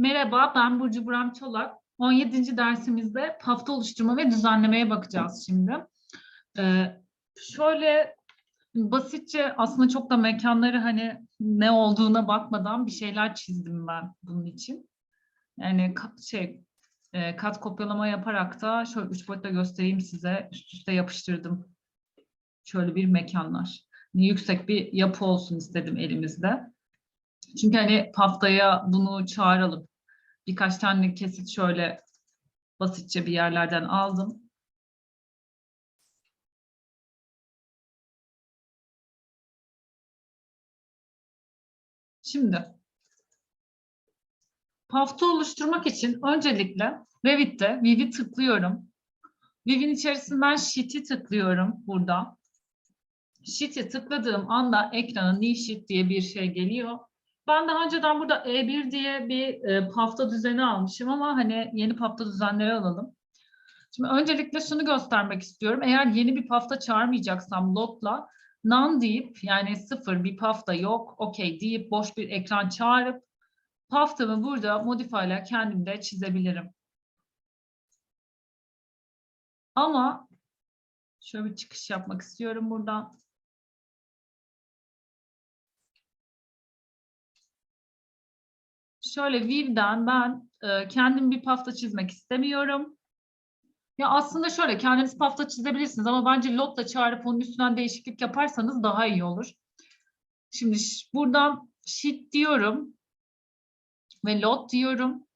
Merhaba, ben Burcu Buram Çolak. 17. dersimizde pafta oluşturma ve düzenlemeye bakacağız şimdi. Ee, şöyle basitçe aslında çok da mekanları hani ne olduğuna bakmadan bir şeyler çizdim ben bunun için. Yani şey e, kat kopyalama yaparak da şöyle üç boyutta göstereyim size. Üst üste yapıştırdım. Şöyle bir mekanlar. Hani yüksek bir yapı olsun istedim elimizde. Çünkü hani haftaya bunu çağıralım. Birkaç tane kesit şöyle basitçe bir yerlerden aldım. Şimdi hafta oluşturmak için öncelikle Revit'te Viv'i tıklıyorum. Viv'in içerisinden Sheet'i tıklıyorum burada. Sheet'i tıkladığım anda ekrana New Sheet diye bir şey geliyor. Ben daha önceden burada E1 diye bir e, hafta düzeni almışım ama hani yeni hafta düzenleri alalım. Şimdi öncelikle şunu göstermek istiyorum. Eğer yeni bir hafta çağırmayacaksam lotla none deyip yani sıfır bir hafta yok okey deyip boş bir ekran çağırıp haftamı burada modify'la kendim de çizebilirim. Ama şöyle bir çıkış yapmak istiyorum buradan. Şöyle View'den ben e, kendim bir pafta çizmek istemiyorum. Ya aslında şöyle kendiniz pafta çizebilirsiniz ama bence lotla çağırıp onun üstünden değişiklik yaparsanız daha iyi olur. Şimdi buradan sheet diyorum ve lot diyorum.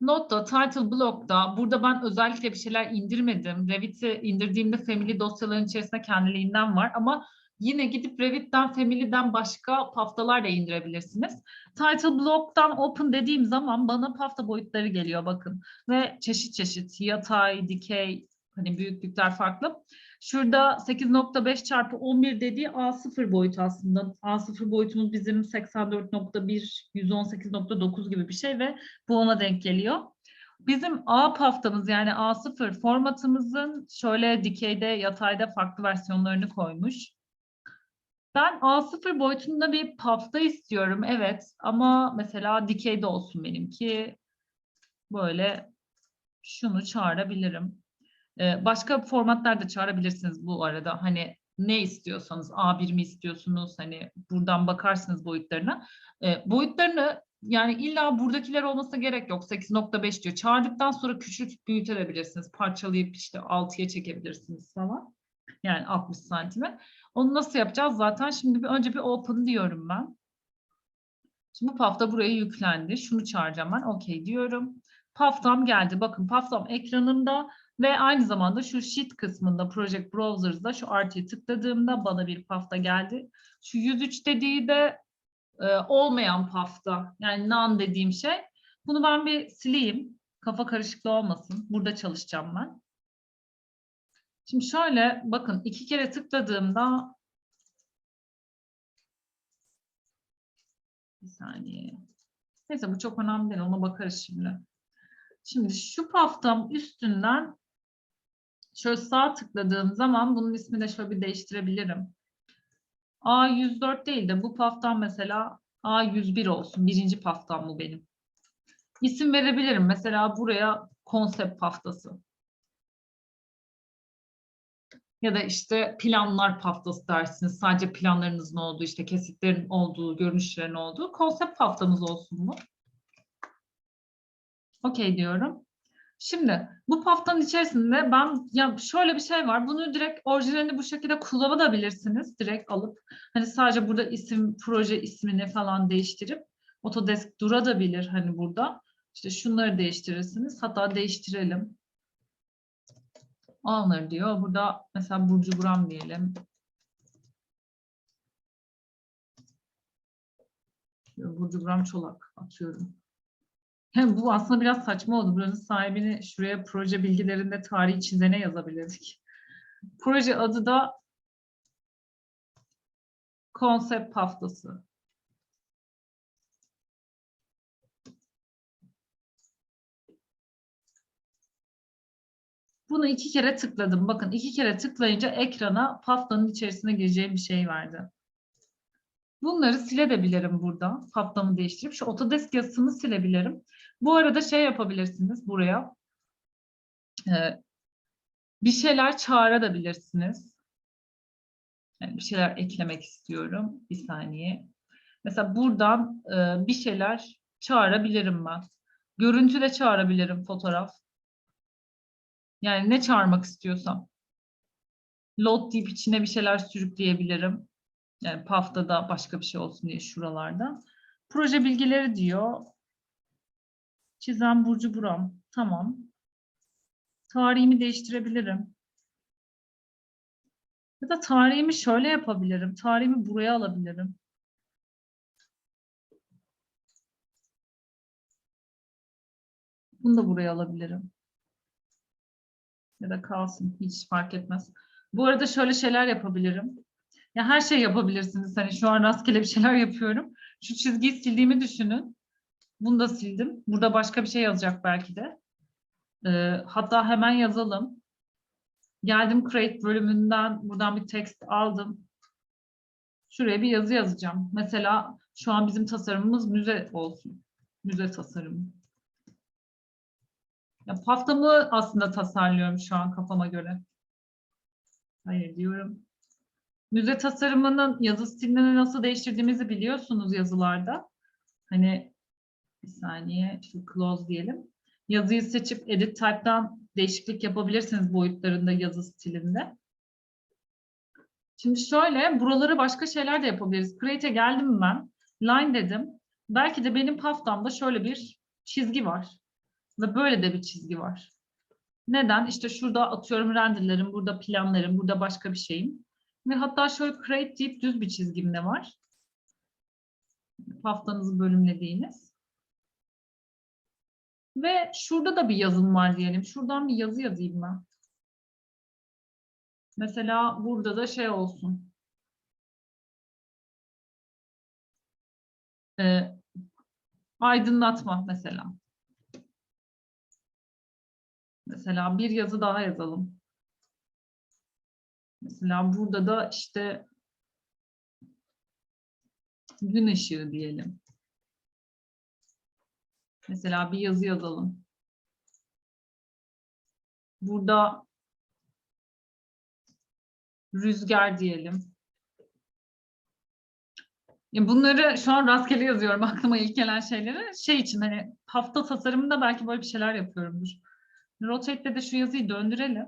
Notta, title block'ta burada ben özellikle bir şeyler indirmedim. Revit'i indirdiğimde family dosyaların içerisinde kendiliğinden var ama yine gidip Revit'ten, family'den başka paftalar da indirebilirsiniz. Title block'tan open dediğim zaman bana pafta boyutları geliyor bakın. Ve çeşit çeşit yatay, dikey, hani büyüklükler farklı. Şurada 8.5 çarpı 11 dediği A0 boyut aslında. A0 boyutumuz bizim 84.1, 118.9 gibi bir şey ve bu ona denk geliyor. Bizim A paftamız yani A0 formatımızın şöyle dikeyde, yatayda farklı versiyonlarını koymuş. Ben A0 boyutunda bir pafta istiyorum evet ama mesela dikeyde olsun benimki. Böyle şunu çağırabilirim. Ee, başka formatlar da çağırabilirsiniz bu arada. Hani ne istiyorsanız A1 mi istiyorsunuz hani buradan bakarsınız boyutlarına. Ee, boyutlarını yani illa buradakiler olmasına gerek yok. 8.5 diyor. Çağırdıktan sonra küçültüp büyütebilirsiniz. Parçalayıp işte 6'ya çekebilirsiniz falan. Yani 60 santime. Onu nasıl yapacağız? Zaten şimdi bir önce bir open diyorum ben. Şimdi bu pafta buraya yüklendi. Şunu çağıracağım ben. Okey diyorum. Paftam geldi. Bakın paftam ekranımda ve aynı zamanda şu sheet kısmında Project Browser'da şu artıya tıkladığımda bana bir pafta geldi. Şu 103 dediği de e, olmayan pafta. Yani none dediğim şey. Bunu ben bir sileyim. Kafa karışıklığı olmasın. Burada çalışacağım ben. Şimdi şöyle bakın iki kere tıkladığımda bir saniye. Neyse bu çok önemli değil. Ona bakarız şimdi. Şimdi şu paftam üstünden şöyle sağ tıkladığım zaman bunun ismini de şöyle bir değiştirebilirim. A104 değil de bu paftam mesela A101 olsun. Birinci paftam bu benim. İsim verebilirim. Mesela buraya konsept paftası. Ya da işte planlar paftası dersiniz. Sadece planlarınızın olduğu, işte kesitlerin olduğu, görünüşlerin olduğu konsept haftamız olsun bu. Okey diyorum. Şimdi bu haftanın içerisinde ben ya şöyle bir şey var. Bunu direkt orijinalini bu şekilde kullanabilirsiniz. Direkt alıp hani sadece burada isim, proje ismini falan değiştirip Autodesk durabilir hani burada. İşte şunları değiştirirsiniz. Hatta değiştirelim. Owner diyor. Burada mesela Burcu Buram diyelim. Burcu Buram Çolak atıyorum. Hem bu aslında biraz saçma oldu. Buranın sahibini şuraya proje bilgilerinde tarihi çizene yazabilirdik. Proje adı da konsept haftası. Bunu iki kere tıkladım. Bakın iki kere tıklayınca ekrana haftanın içerisine gireceğim bir şey verdi. Bunları silebilirim burada. Haftamı değiştirip şu Autodesk yazısını silebilirim. Bu arada şey yapabilirsiniz buraya. Ee, bir şeyler çağırabilirsiniz. Yani bir şeyler eklemek istiyorum. Bir saniye. Mesela buradan e, bir şeyler çağırabilirim ben. Görüntü de çağırabilirim fotoğraf. Yani ne çağırmak istiyorsam. Load deyip içine bir şeyler sürükleyebilirim. Yani PAF'ta başka bir şey olsun diye şuralarda. Proje bilgileri diyor. Çizen Burcu Buram. Tamam. Tarihimi değiştirebilirim. Ya da tarihimi şöyle yapabilirim. Tarihimi buraya alabilirim. Bunu da buraya alabilirim. Ya da kalsın. Hiç fark etmez. Bu arada şöyle şeyler yapabilirim. Ya her şey yapabilirsiniz. Hani şu an rastgele bir şeyler yapıyorum. Şu çizgiyi sildiğimi düşünün. Bunu da sildim. Burada başka bir şey yazacak belki de. Ee, hatta hemen yazalım. Geldim Create bölümünden buradan bir text aldım. Şuraya bir yazı yazacağım. Mesela şu an bizim tasarımımız müze olsun. Müze tasarımı. Ya paftamı aslında tasarlıyorum şu an kafama göre. Hayır diyorum. Müze tasarımının yazı stilini nasıl değiştirdiğimizi biliyorsunuz yazılarda. Hani bir saniye şu close diyelim. Yazıyı seçip edit type'dan değişiklik yapabilirsiniz boyutlarında yazı stilinde. Şimdi şöyle buraları başka şeyler de yapabiliriz. Create'e geldim ben. Line dedim. Belki de benim paftamda şöyle bir çizgi var. Ve böyle de bir çizgi var. Neden? İşte şurada atıyorum renderlerim, burada planlarım, burada başka bir şeyim. Ve hatta şöyle create deyip düz bir çizgim de var. Haftanızı bölümlediğiniz. Ve şurada da bir yazım var diyelim. Şuradan bir yazı yazayım ben. Mesela burada da şey olsun. Ee, aydınlatma mesela. Mesela bir yazı daha yazalım. Mesela burada da işte gün ışığı diyelim. Mesela bir yazı yazalım. Burada rüzgar diyelim. Bunları şu an rastgele yazıyorum aklıma ilk gelen şeyleri. Şey için hani hafta tasarımında belki böyle bir şeyler yapıyorumdur. Rotate'de de şu yazıyı döndürelim.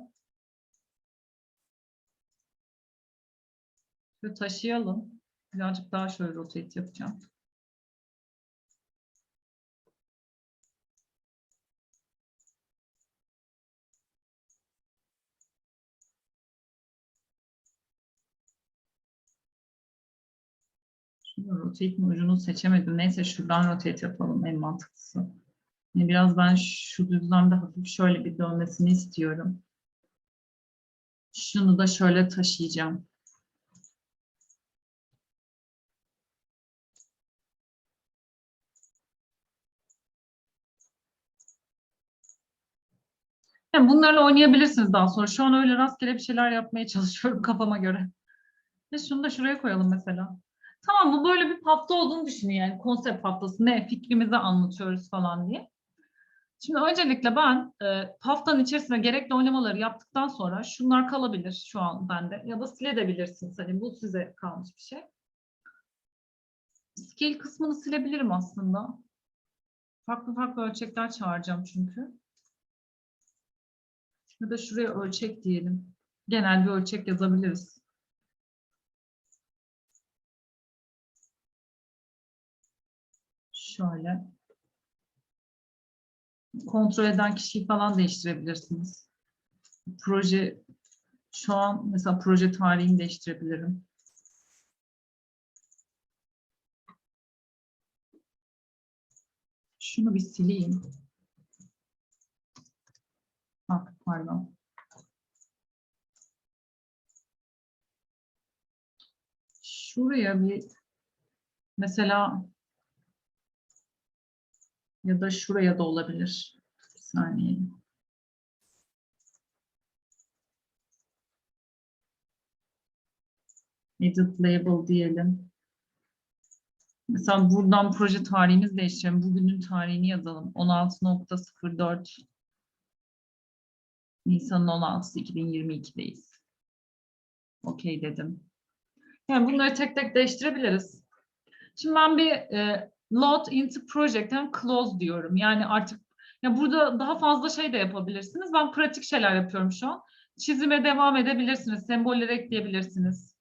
Şöyle taşıyalım. Birazcık daha şöyle rotate yapacağım. Şunu rotate'in ucunu seçemedim. Neyse şuradan rotate yapalım en mantıklısı. Yani biraz ben şu düzlemde hafif şöyle bir dönmesini istiyorum. Şunu da şöyle taşıyacağım. Yani bunlarla oynayabilirsiniz daha sonra. Şu an öyle rastgele bir şeyler yapmaya çalışıyorum kafama göre. Ve şunu da şuraya koyalım mesela. Tamam bu böyle bir hafta olduğunu düşünün yani konsept haftası ne fikrimizi anlatıyoruz falan diye. Şimdi öncelikle ben e, haftanın içerisinde gerekli oynamaları yaptıktan sonra şunlar kalabilir şu an bende ya da silebilirsiniz. Hani bu size kalmış bir şey. Scale kısmını silebilirim aslında. Farklı farklı ölçekler çağıracağım çünkü. Ya da şuraya ölçek diyelim. Genel bir ölçek yazabiliriz. Şöyle. Kontrol eden kişiyi falan değiştirebilirsiniz. Proje şu an mesela proje tarihini değiştirebilirim. Şunu bir sileyim. Ah, pardon. Şuraya bir mesela ya da şuraya da olabilir. Bir saniye. Edit label diyelim. Mesela buradan proje tarihimiz değiştirelim. Bugünün tarihini yazalım. 16.04 Nisan'ın 16'sı 2022'deyiz. Okey dedim. Yani bunları tek tek değiştirebiliriz. Şimdi ben bir e, load into project'ten close diyorum. Yani artık ya burada daha fazla şey de yapabilirsiniz. Ben pratik şeyler yapıyorum şu an. Çizime devam edebilirsiniz. Semboller ekleyebilirsiniz.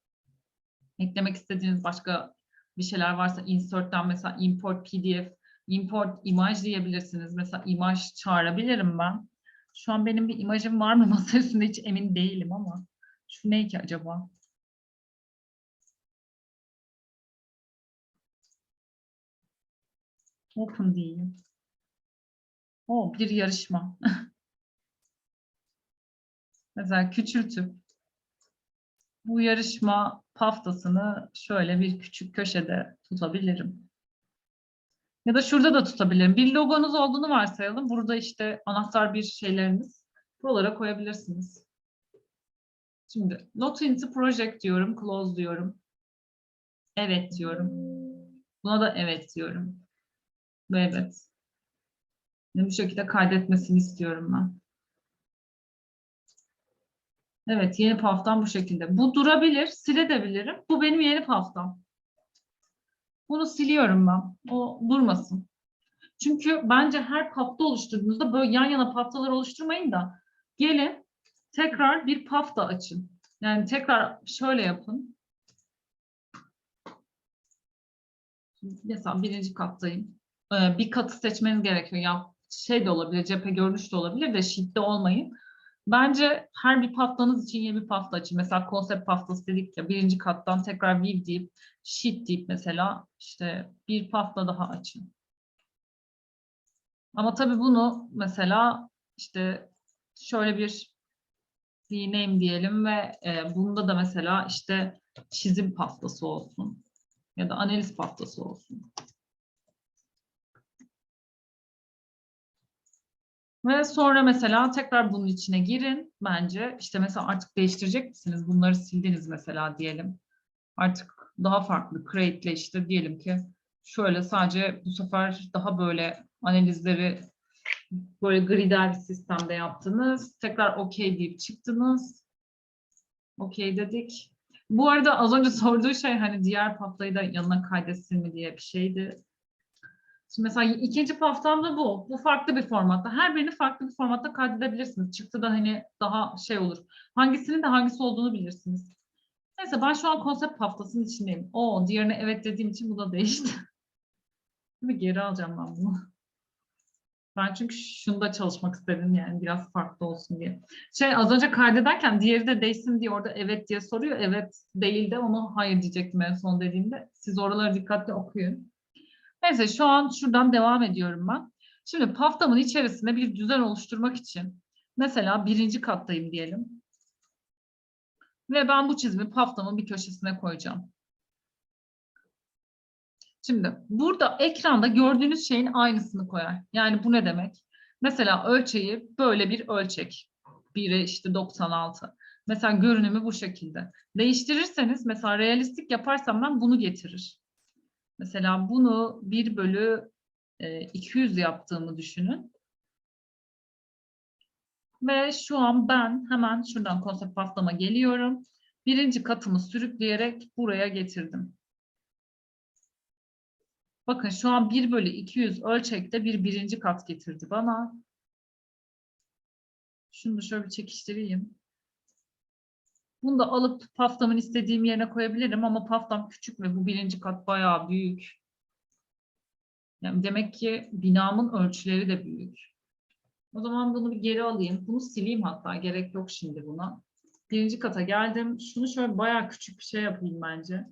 Eklemek istediğiniz başka bir şeyler varsa insert'ten mesela import pdf, import imaj diyebilirsiniz. Mesela imaj çağırabilirim ben. Şu an benim bir imajım var mı masa üstünde hiç emin değilim ama. Şu ne ki acaba? Open diyeyim. O bir yarışma. Mesela küçültüp bu yarışma paftasını şöyle bir küçük köşede tutabilirim. Ya da şurada da tutabilirim. Bir logonuz olduğunu varsayalım. Burada işte anahtar bir şeyleriniz. Buralara koyabilirsiniz. Şimdi not into project diyorum. Close diyorum. Evet diyorum. Buna da evet diyorum. Ve evet. Bu şekilde kaydetmesini istiyorum ben. Evet, yeni paftam bu şekilde. Bu durabilir, silebilirim. Bu benim yeni paftam. Bunu siliyorum ben. O durmasın. Çünkü bence her pafta oluşturduğunuzda böyle yan yana paftalar oluşturmayın da gelin tekrar bir pafta açın. Yani tekrar şöyle yapın. Mesela birinci kattayım. Ee, bir katı seçmeniz gerekiyor. Ya şey de olabilir, cephe görünüş de olabilir de sheet'te olmayın. Bence her bir paftanız için yeni bir pafta açın. Mesela konsept paftası dedik ya birinci kattan tekrar view deyip sheet deyip mesela işte bir pafta daha açın. Ama tabii bunu mesela işte şöyle bir rename diyelim ve e, bunda da mesela işte çizim paftası olsun ya da analiz paftası olsun. Ve sonra mesela tekrar bunun içine girin bence. İşte mesela artık değiştirecek misiniz? Bunları sildiniz mesela diyelim. Artık daha farklı create'le işte diyelim ki şöyle sadece bu sefer daha böyle analizleri böyle gridel bir sistemde yaptınız. Tekrar okey deyip çıktınız. Okey dedik. Bu arada az önce sorduğu şey hani diğer paftayı da yanına kaydetsin mi diye bir şeydi. Şimdi mesela ikinci paftam da bu. Bu farklı bir formatta. Her birini farklı bir formatta kaydedebilirsiniz. Çıktı da hani daha şey olur. Hangisinin de hangisi olduğunu bilirsiniz. Neyse ben şu an konsept haftasının içindeyim. O diğerine evet dediğim için bu da değişti. Değil Geri alacağım ben bunu. Ben çünkü şunda çalışmak istedim yani biraz farklı olsun diye. Şey az önce kaydederken diğeri de değişsin diye orada evet diye soruyor. Evet değil de onu hayır diyecektim en son dediğimde. Siz oraları dikkatli okuyun. Neyse şu an şuradan devam ediyorum ben. Şimdi paftamın içerisinde bir düzen oluşturmak için mesela birinci kattayım diyelim. Ve ben bu çizimi paftamın bir köşesine koyacağım. Şimdi burada ekranda gördüğünüz şeyin aynısını koyar. Yani bu ne demek? Mesela ölçeği böyle bir ölçek. 1'e işte 96. Mesela görünümü bu şekilde. Değiştirirseniz mesela realistik yaparsam ben bunu getirir. Mesela bunu 1 bölü 200 yaptığımı düşünün. Ve şu an ben hemen şuradan konsept paftama geliyorum. Birinci katımı sürükleyerek buraya getirdim. Bakın şu an 1 bölü 200 ölçekte bir birinci kat getirdi bana. Şunu da şöyle bir çekiştireyim. Bunu da alıp paftamın istediğim yerine koyabilirim ama paftam küçük ve bu birinci kat bayağı büyük. Yani demek ki binamın ölçüleri de büyük. O zaman bunu bir geri alayım. Bunu sileyim hatta. Gerek yok şimdi buna. Birinci kata geldim. Şunu şöyle bayağı küçük bir şey yapayım bence.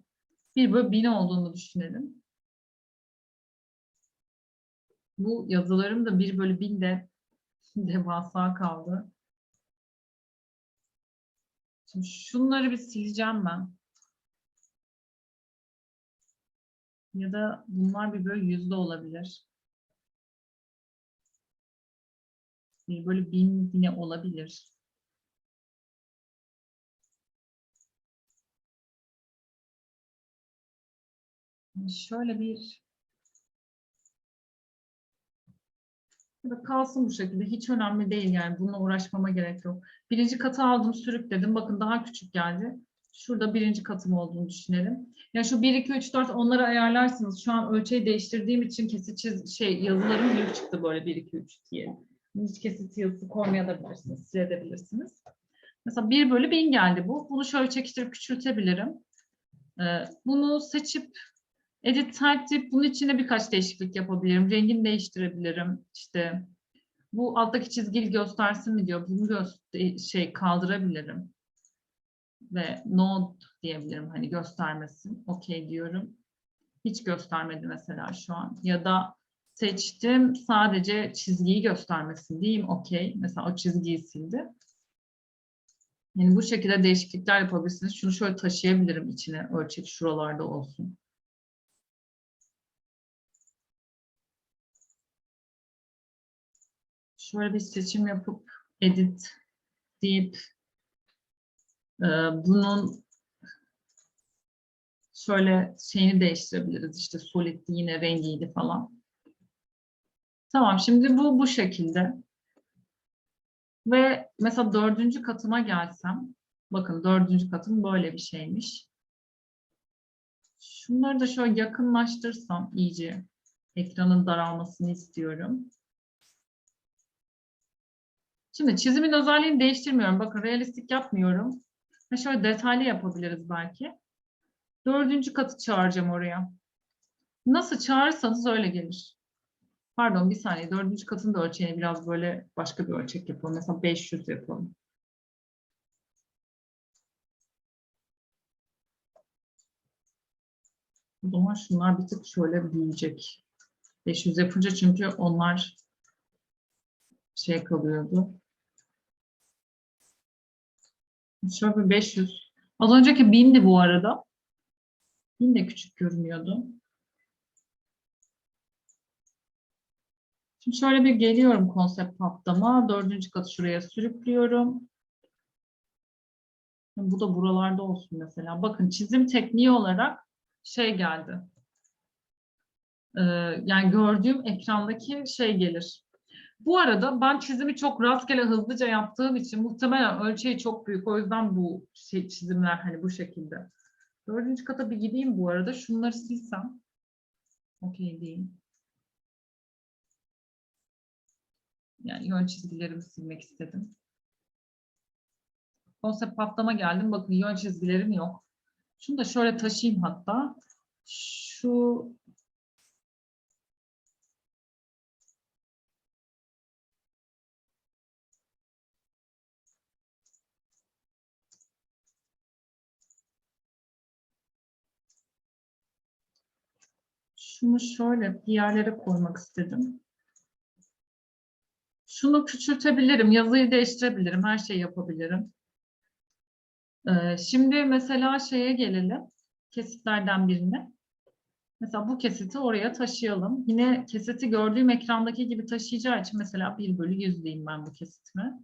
Bir böyle bin olduğunu düşünelim. Bu yazılarım da bir bölü bin de devasa kaldı. Şimdi şunları bir sileceğim ben. Ya da bunlar bir böyle yüzde olabilir. Bir böyle bin yine olabilir. Şöyle bir kalsın bu şekilde. Hiç önemli değil yani. Bununla uğraşmama gerek yok. Birinci katı aldım, sürükledim. Bakın daha küçük geldi. Şurada birinci katım olduğunu düşünelim. Ya şu 1, 2, 3, 4 onları ayarlarsınız. Şu an ölçeği değiştirdiğim için kesit çiz şey yazılarım büyük çıktı böyle 1, 2, 3 diye. Hiç kesit yazısı koymayabilirsiniz, silebilirsiniz. Mesela 1 bölü 1000 geldi bu. Bunu şöyle çekiştirip küçültebilirim. Ee, bunu seçip Edit type deyip bunun içine birkaç değişiklik yapabilirim. Rengini değiştirebilirim. İşte bu alttaki çizgili göstersin mi diyor. Bunu gö- şey kaldırabilirim. Ve no diyebilirim. Hani göstermesin. Okey diyorum. Hiç göstermedi mesela şu an. Ya da seçtim sadece çizgiyi göstermesin diyeyim. Okey. Mesela o çizgiyi sildi. Yani bu şekilde değişiklikler yapabilirsiniz. Şunu şöyle taşıyabilirim içine. Ölçek şuralarda olsun. Şöyle bir seçim yapıp edit deyip e, bunun şöyle şeyini değiştirebiliriz. İşte solid'di yine rengiydi falan. Tamam şimdi bu bu şekilde. Ve mesela dördüncü katıma gelsem bakın dördüncü katım böyle bir şeymiş. Şunları da şöyle yakınlaştırsam iyice ekranın daralmasını istiyorum. Şimdi çizimin özelliğini değiştirmiyorum. Bakın realistik yapmıyorum. Şöyle detaylı yapabiliriz belki. Dördüncü katı çağıracağım oraya. Nasıl çağırırsanız öyle gelir. Pardon bir saniye. Dördüncü katın da ölçeğini biraz böyle başka bir ölçek yapalım. Mesela 500 yapalım. O zaman şunlar bir tık şöyle büyüyecek. 500 yapınca çünkü onlar şey kalıyordu. Şöyle bir 500. Az önceki 1000'di bu arada. 1000 de küçük görünüyordu. Şimdi şöyle bir geliyorum konsept patlama. Dördüncü katı şuraya sürüklüyorum. Bu da buralarda olsun mesela. Bakın çizim tekniği olarak şey geldi. Ee, yani gördüğüm ekrandaki şey gelir. Bu arada ben çizimi çok rastgele hızlıca yaptığım için muhtemelen ölçeği çok büyük. O yüzden bu şey, çizimler hani bu şekilde. Dördüncü kata bir gideyim bu arada. Şunları silsem. Okey diyeyim. Yani yön çizgilerimi silmek istedim. Konsept patlama geldim. Bakın yön çizgilerim yok. Şunu da şöyle taşıyayım hatta. Şu Şunu şöyle bir yerlere koymak istedim. Şunu küçültebilirim, yazıyı değiştirebilirim, her şeyi yapabilirim. Ee, şimdi mesela şeye gelelim, kesitlerden birine. Mesela bu kesiti oraya taşıyalım. Yine kesiti gördüğüm ekrandaki gibi taşıyacağı için mesela 1 bölü 100 diyeyim ben bu kesitime.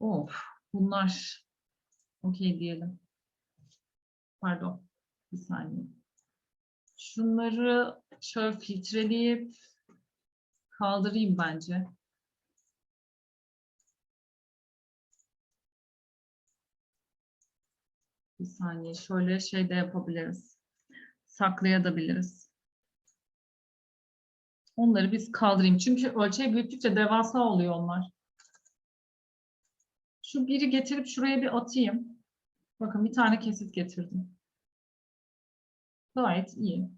Of, bunlar okey diyelim. Pardon, bir saniye. Şunları şöyle filtreleyip kaldırayım bence. Bir saniye şöyle şey de yapabiliriz. Saklayabiliriz. Onları biz kaldırayım. Çünkü ölçeği büyüttükçe devasa oluyor onlar. Şu biri getirip şuraya bir atayım. Bakın bir tane kesit getirdim. Gayet iyi.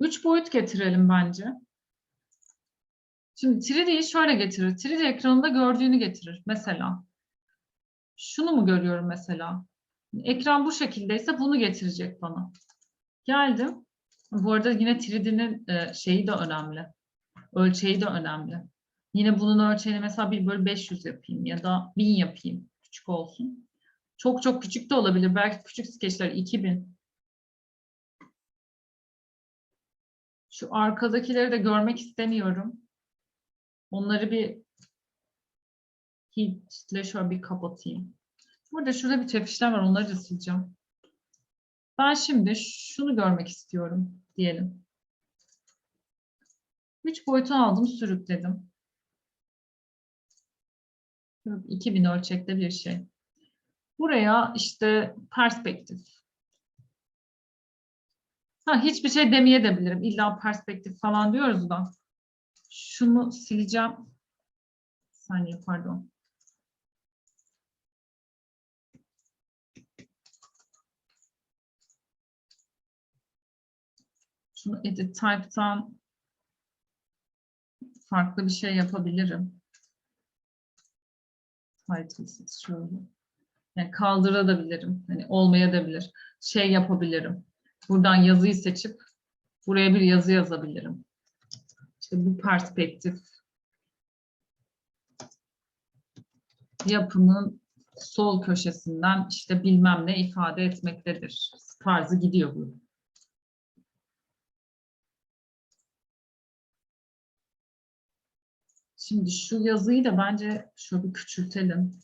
Üç boyut getirelim bence. Şimdi 3D'yi şöyle getirir. 3D ekranında gördüğünü getirir. Mesela. Şunu mu görüyorum mesela? Ekran bu şekildeyse bunu getirecek bana. Geldim. Bu arada yine 3D'nin e, şeyi de önemli. Ölçeği de önemli. Yine bunun ölçeğini mesela bir bölü 500 yapayım ya da 1000 yapayım. Küçük olsun. Çok çok küçük de olabilir. Belki küçük skeçler 2000. Şu arkadakileri de görmek istemiyorum. Onları bir hitle şöyle bir kapatayım. Burada şurada bir tepişler var. Onları da sileceğim. Ben şimdi şunu görmek istiyorum diyelim. Üç boyutu aldım, sürükledim. 2000 ölçekte bir şey. Buraya işte perspektif. Ha, hiçbir şey demeye de bilirim. İlla perspektif falan diyoruz da. Şunu sileceğim. Bir saniye pardon. Şunu edit type'tan farklı bir şey yapabilirim. Titlesiz şöyle. Yani kaldırabilirim. Hani olmayabilir. Şey yapabilirim. Buradan yazıyı seçip buraya bir yazı yazabilirim. İşte bu perspektif yapının sol köşesinden işte bilmem ne ifade etmektedir. Tarzı gidiyor bu. Şimdi şu yazıyı da bence şöyle bir küçültelim.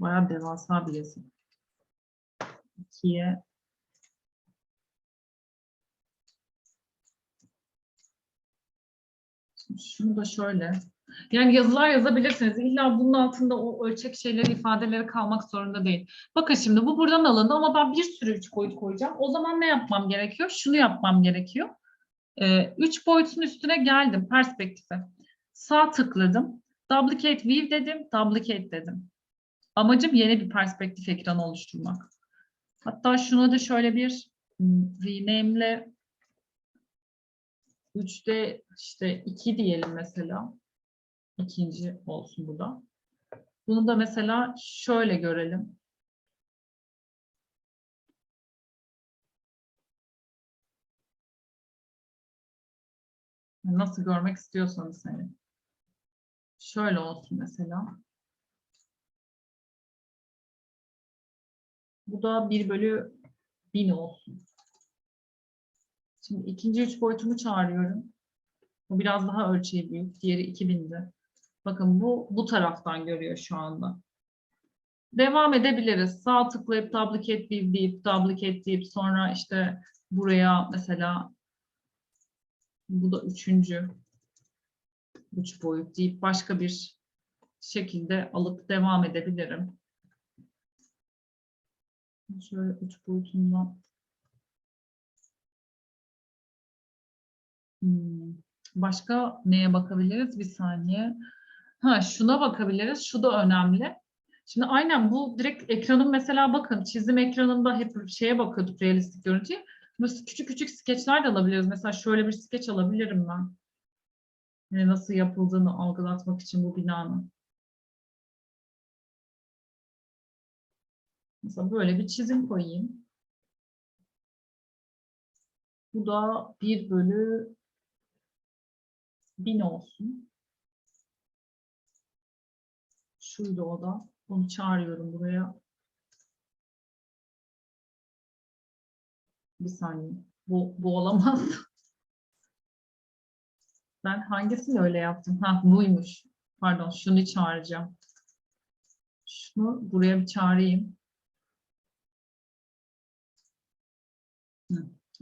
Bayağı devasa bir yazı. İkiye Şimdi şunu da şöyle. Yani yazılar yazabilirsiniz. İlla bunun altında o ölçek şeyleri, ifadeleri kalmak zorunda değil. Bakın şimdi bu buradan alındı ama ben bir sürü üç boyut koyacağım. O zaman ne yapmam gerekiyor? Şunu yapmam gerekiyor. Ee, üç boyutun üstüne geldim perspektife. Sağ tıkladım. Duplicate view dedim. Duplicate dedim. Amacım yeni bir perspektif ekranı oluşturmak. Hatta şuna da şöyle bir hmm, rename'le 3'te işte 2 diyelim mesela. İkinci olsun bu da. Bunu da mesela şöyle görelim. Nasıl görmek istiyorsanız hani. Şöyle olsun mesela. Bu da 1 bölü 1000 olsun. Şimdi ikinci üç boyutumu çağırıyorum. Bu biraz daha ölçeği büyük. Diğeri 2000'di. Bakın bu bu taraftan görüyor şu anda. Devam edebiliriz. Sağ tıklayıp duplicate view deyip duplicate deyip sonra işte buraya mesela bu da üçüncü üç boyut deyip başka bir şekilde alıp devam edebilirim. Şöyle üç boyutundan Hmm, Başka neye bakabiliriz? Bir saniye. Ha, şuna bakabiliriz. Şu da önemli. Şimdi aynen bu direkt ekranın mesela bakın çizim ekranında hep şeye bakıyorduk realistik görüntüye. Böyle küçük küçük skeçler de alabiliriz. Mesela şöyle bir skeç alabilirim ben. Yani nasıl yapıldığını algılatmak için bu binanın. Mesela böyle bir çizim koyayım. Bu da 1 bölü 1000 olsun. Şuydu o da. Onu çağırıyorum buraya. Bir saniye. Bu, bu olamaz. Ben hangisini öyle yaptım? Ha buymuş. Pardon şunu çağıracağım. Şunu buraya bir çağırayım.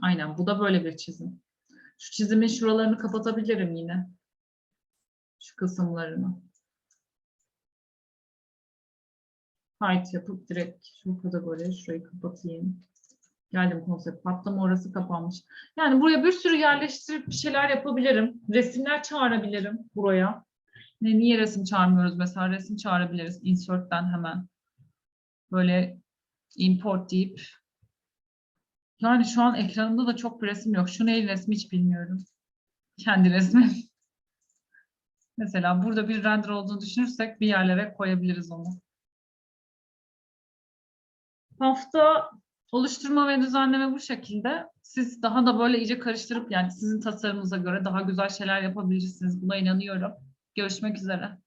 Aynen bu da böyle bir çizim. Şu çizimin şuralarını kapatabilirim yine. Şu kısımlarını. Hide yapıp direkt şu kategori şurayı kapatayım. Geldim konsept. Patlama orası kapanmış. Yani buraya bir sürü yerleştirip bir şeyler yapabilirim. Resimler çağırabilirim buraya. Ne, niye resim çağırmıyoruz? Mesela resim çağırabiliriz. Insert'ten hemen. Böyle import deyip yani şu an ekranımda da çok bir resim yok. Şu neyin resmi hiç bilmiyorum. Kendi resmi. Mesela burada bir render olduğunu düşünürsek bir yerlere koyabiliriz onu. Hafta oluşturma ve düzenleme bu şekilde. Siz daha da böyle iyice karıştırıp yani sizin tasarımınıza göre daha güzel şeyler yapabilirsiniz. Buna inanıyorum. Görüşmek üzere.